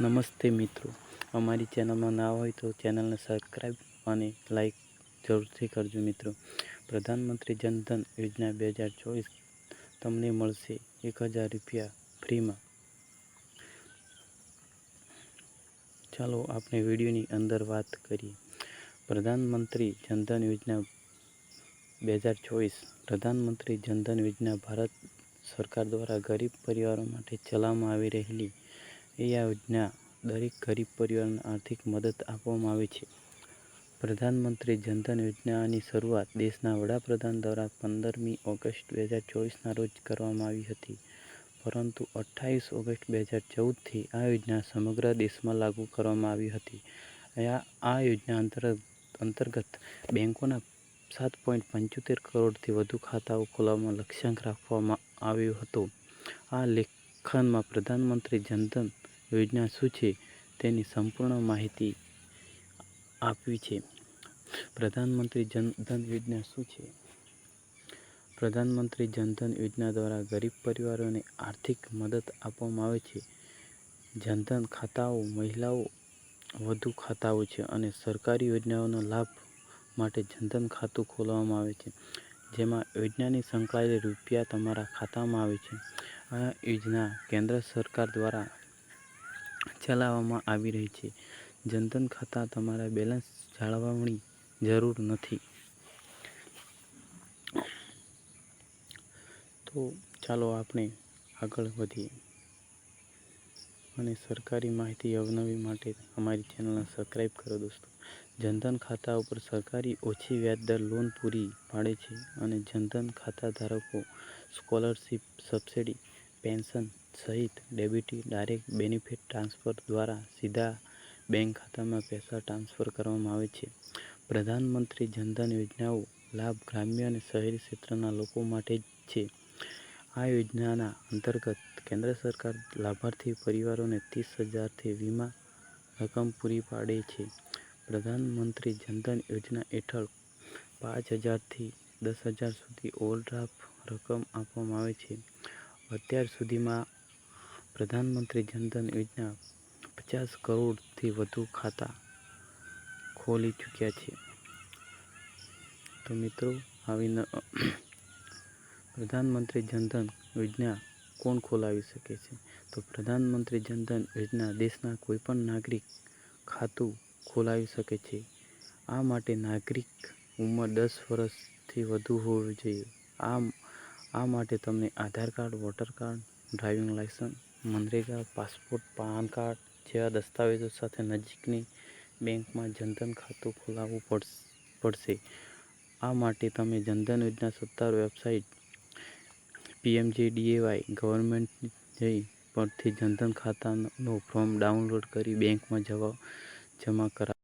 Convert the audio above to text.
નમસ્તે મિત્રો. અમારી ચેનલમાં ના હોય તો ચેનલને સબસ્ક્રાઈબ અને લાઈક જરૂરથી કરજો મિત્રો. પ્રધાનમંત્રી જનધન યોજના બે હજાર ચોવીસ તમને મળશે એક હજાર રૂપિયા ફ્રીમાં. ચાલો આપણે વિડીયોની અંદર વાત કરીએ. પ્રધાનમંત્રી જનધન યોજના બે હજાર ચોવીસ. પ્રધાનમંત્રી જનધન યોજના ભારત સરકાર દ્વારા ગરીબ પરિવારો માટે ચલાવવામાં આવી રહેલી એ યોજના દરેક ગરીબ પરિવારને આર્થિક મદદ આપવામાં આવે છે. પ્રધાનમંત્રી જનધન યોજનાની શરૂઆત દેશના વડાપ્રધાન દ્વારા પંદરમી ઓગસ્ટ બે હજાર ચોવીસના રોજ કરવામાં આવી હતી. પરંતુ અઠ્ઠાવીસ ઓગસ્ટ બે હજાર ચૌદથી આ યોજના સમગ્ર દેશમાં લાગુ કરવામાં આવી હતી. આ યોજના અંતર્ગત અંતર્ગત બેંકોના સાત પોઈન્ટ પંચોતેર કરોડથી વધુ ખાતાઓ ખોલાવવામાં લક્ષ્યાંક રાખવામાં આવ્યો હતો. આ લેખનમાં પ્રધાનમંત્રી જનધન યોજના શું છે તેની સંપૂર્ણ માહિતી આપવી છે. પ્રધાનમંત્રી જનધન યોજના શું છે? પ્રધાનમંત્રી જનધન યોજના દ્વારા ગરીબ પરિવારોને આર્થિક મદદ આપવામાં આવે છે. જનધન ખાતાઓ, મહિલાઓ વધુ ખાતાઓ છે અને સરકારી યોજનાઓનો લાભ માટે જનધન ખાતું ખોલવામાં આવે છે. જેમાં યોજનાની સંકળાયેલી રૂપિયા તમારા ખાતામાં આવે છે. આ યોજના કેન્દ્ર સરકાર દ્વારા ચલાવવામાં આવી રહી છે. જનધન ખાતા તમારા બેલેન્સ જાળવવાની જરૂર નથી. તો ચાલો આપણે આગળ વધીએ. અને સરકારી માહિતી અવનવી માટે અમારી ચેનલને સબસ્ક્રાઈબ કરો દોસ્તો. જનધન ખાતા ઉપર સરકારી ઓછી વ્યાજદર લોન પૂરી પાડે છે અને જનધન ખાતા ધારકો સ્કોલરશીપ સબસિડી પેન્શન સહિત ડેબિટી ડાયરેક્ટ બેનિફિટ ટ્રાન્સફર દ્વારા સીધા બેંક ખાતામાં પૈસા ટ્રાન્સફર કરવામાં આવે છે. પ્રધાનમંત્રી જનધન યોજનાઓ લાભ ગ્રામ્ય અને શહેરી ક્ષેત્રના લોકો માટે જ છે. આ યોજનાના અંતર્ગત કેન્દ્ર સરકાર લાભાર્થી પરિવારોને ત્રીસ હજારથી વીમા રકમ પૂરી પાડે છે. પ્રધાનમંત્રી જનધન યોજના હેઠળ પાંચ હજારથી દસ હજાર સુધી ઓવરડ્રાફ્ટ રકમ આપવામાં આવે છે. અત્યાર સુધીમાં પ્રધાનમંત્રી જનધન યોજના પચાસ કરોડથી વધુ ખાતા ખોલી ચૂક્યા છે. તો મિત્રો, આવી પ્રધાનમંત્રી જનધન યોજના કોણ ખોલાવી શકે છે? તો પ્રધાનમંત્રી જનધન યોજના દેશના કોઈપણ નાગરિક ખાતું ખોલાવી શકે છે. આ માટે નાગરિક ઉંમર દસ વર્ષથી વધુ હોવી જોઈએ. આ આ માટે તમને Aadhaar card, voter card, driving licence MNREGA, passport, PAN card જેવા દસ્તાવેજો સાથે નજીકની બેંકમાં જનધન ખાતું ખોલાવવું પડશે. આ માટે તમે જનધન યોજના સત્તાવાર વેબસાઇટ પીએમજેડીએવાય ગવર્મેન્ટ જઈ પરથી જનધન ખાતાનો ફોર્મ ડાઉનલોડ કરી બેંકમાં જવા, જમા કરા